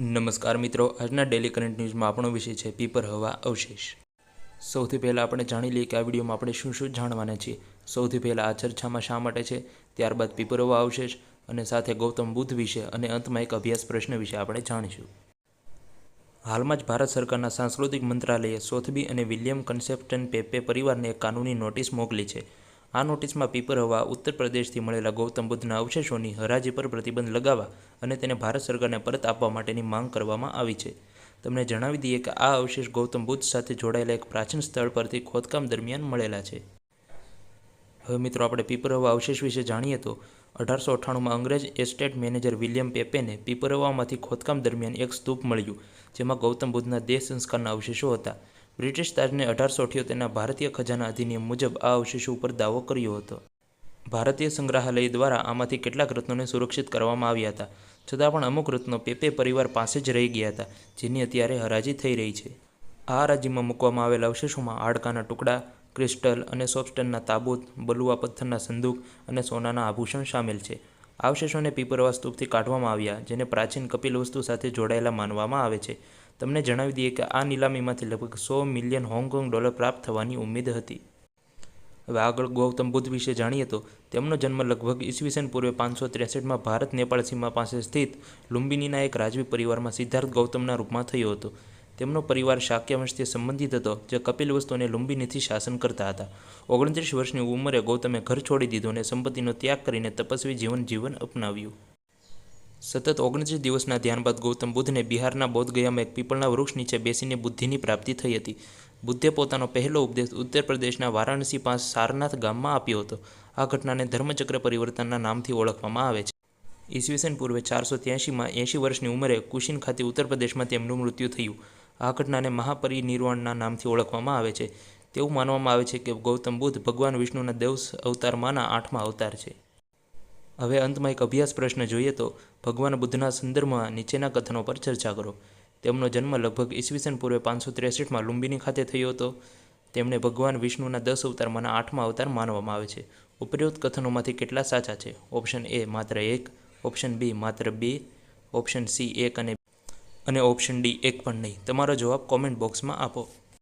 નમસ્કાર મિત્રો, આજના ડેલી કરંટ ન્યૂઝમાં આપણો વિષય છે પીપર હવા અવશેષ. સૌથી પહેલાં આપણે જાણી લઈએ કે આ વિડીયોમાં આપણે શું શું જાણવાના છીએ. સૌથી પહેલાં આ ચર્ચામાં શા માટે છે? ત્યારબાદ પીપર હવા અવશેષ અને સાથે ગૌતમ બુદ્ધ વિશે અને અંતમાં એક અભ્યાસ પ્રશ્ન વિશે આપણે જાણીશું. હાલમાં જ ભારત સરકારના સાંસ્કૃતિક મંત્રાલયે સોથબી અને વિલિયમ કન્સેપ્ટન પેપે પરિવારને એક કાનૂની નોટિસ મોકલી છે. આ નોટિસમાં પીપર હવા ઉત્તર પ્રદેશથી મળેલા ગૌતમ બુદ્ધના અવશેષોની હરાજી પર પ્રતિબંધ લગાવવા અને તેને ભારત સરકારને પરત આપવા માટેની માંગ કરવામાં આવી છે. તમને જણાવી દઈએ કે આ અવશેષ ગૌતમ બુદ્ધ સાથે જોડાયેલા એક પ્રાચીન સ્થળ પરથી ખોદકામ દરમિયાન મળેલા છે. હવે મિત્રો આપણે પીપરહવા અવશેષ વિશે જાણીએ તો અઢારસો અઠ્ઠાણુંમાં અંગ્રેજ એસ્ટેટ મેનેજર વિલિયમ પેપેને પીપરવામાંથી ખોદકામ દરમિયાન એક સ્તૂપ મળ્યું, જેમાં ગૌતમ બુદ્ધના દેહ સંસ્કારના અવશેષો હતા. બ્રિટિશ તાજને અઢારસો અઠ્યોતેરના ભારતીય ખજાના અધિનિયમ મુજબ આ અવશેષો ઉપર દાવો કર્યો હતો. ભારતીય સંગ્રહાલય દ્વારા આમાંથી કેટલાક રત્નોને સુરક્ષિત કરવામાં આવ્યા હતા, છતાં પણ અમુક રત્નો પેપે પરિવાર પાસે જ રહી ગયા હતા, જેની અત્યારે હરાજી થઈ રહી છે. આ હરાજીમાં મૂકવામાં આવેલા અવશેષોમાં હાડકાના ટુકડા, ક્રિસ્ટલ અને સોફ્ટનના તાબૂત, બલુઆ પથ્થરના સંદૂક અને સોનાના આભૂષણ સામેલ છે. અવશેષોને પીપરવા સ્તૂપથી કાઢવામાં આવ્યા, જેને પ્રાચીન કપિલ વસ્તુ સાથે જોડાયેલા માનવામાં આવે છે. તમને જણાવી દઈએ કે આ નીલામીમાંથી લગભગ સો મિલિયન હોંગકોંગ ડોલર પ્રાપ્ત થવાની ઉમ્મીદ હતી. હવે આગળ ગૌતમ બુદ્ધ વિશે જાણીએ તો તેમનો જન્મ લગભગ ઈસવીસન પૂર્વે પાંચસો ત્રેસઠમાં ભારત નેપાળ સીમા પાસે સ્થિત લુંબિનીના એક રાજવી પરિવારમાં સિદ્ધાર્થ ગૌતમના રૂપમાં થયો હતો. તેમનો પરિવાર શાક્ય વંશથી સંબંધિત હતો, જે કપિલ વસ્તુ અને લુંબિનીથી શાસન કરતા હતા. ઓગણત્રીસ વર્ષની ઉંમરે ગૌતમે ઘર છોડી દીધું અને સંપત્તિનો ત્યાગ કરીને તપસ્વી જીવન જીવન અપનાવ્યું. સતત ઓગણત્રીસ દિવસના ધ્યાન બાદ ગૌતમ બુદ્ધને બિહારના બોધગયામાં એક પીપળના વૃક્ષ નીચે બેસીને બુદ્ધિની પ્રાપ્તિ થઈ હતી. બુદ્ધે પોતાનો પહેલો ઉપદેશ ઉત્તર પ્રદેશના વારાણસી પાસે સારનાથ ગામમાં આપ્યો હતો. આ ઘટનાને ધર્મચક્ર પરિવર્તનના નામથી ઓળખવામાં આવે છે. ઈસવીસન પૂર્વે ચારસો ત્યાસીમાં એંશી વર્ષની ઉંમરે કુશિન ખાતે ઉત્તર પ્રદેશમાં તેમનું મૃત્યુ થયું. આ ઘટનાને મહાપરિનિર્વાણના નામથી ઓળખવામાં આવે છે. તેવું માનવામાં આવે છે કે ગૌતમ બુદ્ધ ભગવાન વિષ્ણુના દેવ અવતારમાંના આઠમા અવતાર છે. હવે અંતમાં એક અભ્યાસ પ્રશ્ન જોઈએ તો, ભગવાન બુદ્ધના સંદર્ભમાં નીચેના કથનો પર ચર્ચા કરો. તેમનો જન્મ લગભગ ઈસવીસન પૂર્વે પાંચસો ત્રેસઠમાં લુંબિની ખાતે થયો હતો. તેમણે ભગવાન વિષ્ણુના દસ અવતારમાંના આઠમા અવતાર માનવામાં આવે છે. ઉપરોક્ત કથનોમાંથી કેટલા સાચા છે? ઓપ્શન એ માત્ર એક, ઓપ્શન બી માત્ર બે, ઓપ્શન સી એક અને અને ઓપ્શન ડી એક પણ નહીં. તમારો જવાબ કોમેન્ટ બોક્સમાં આપો.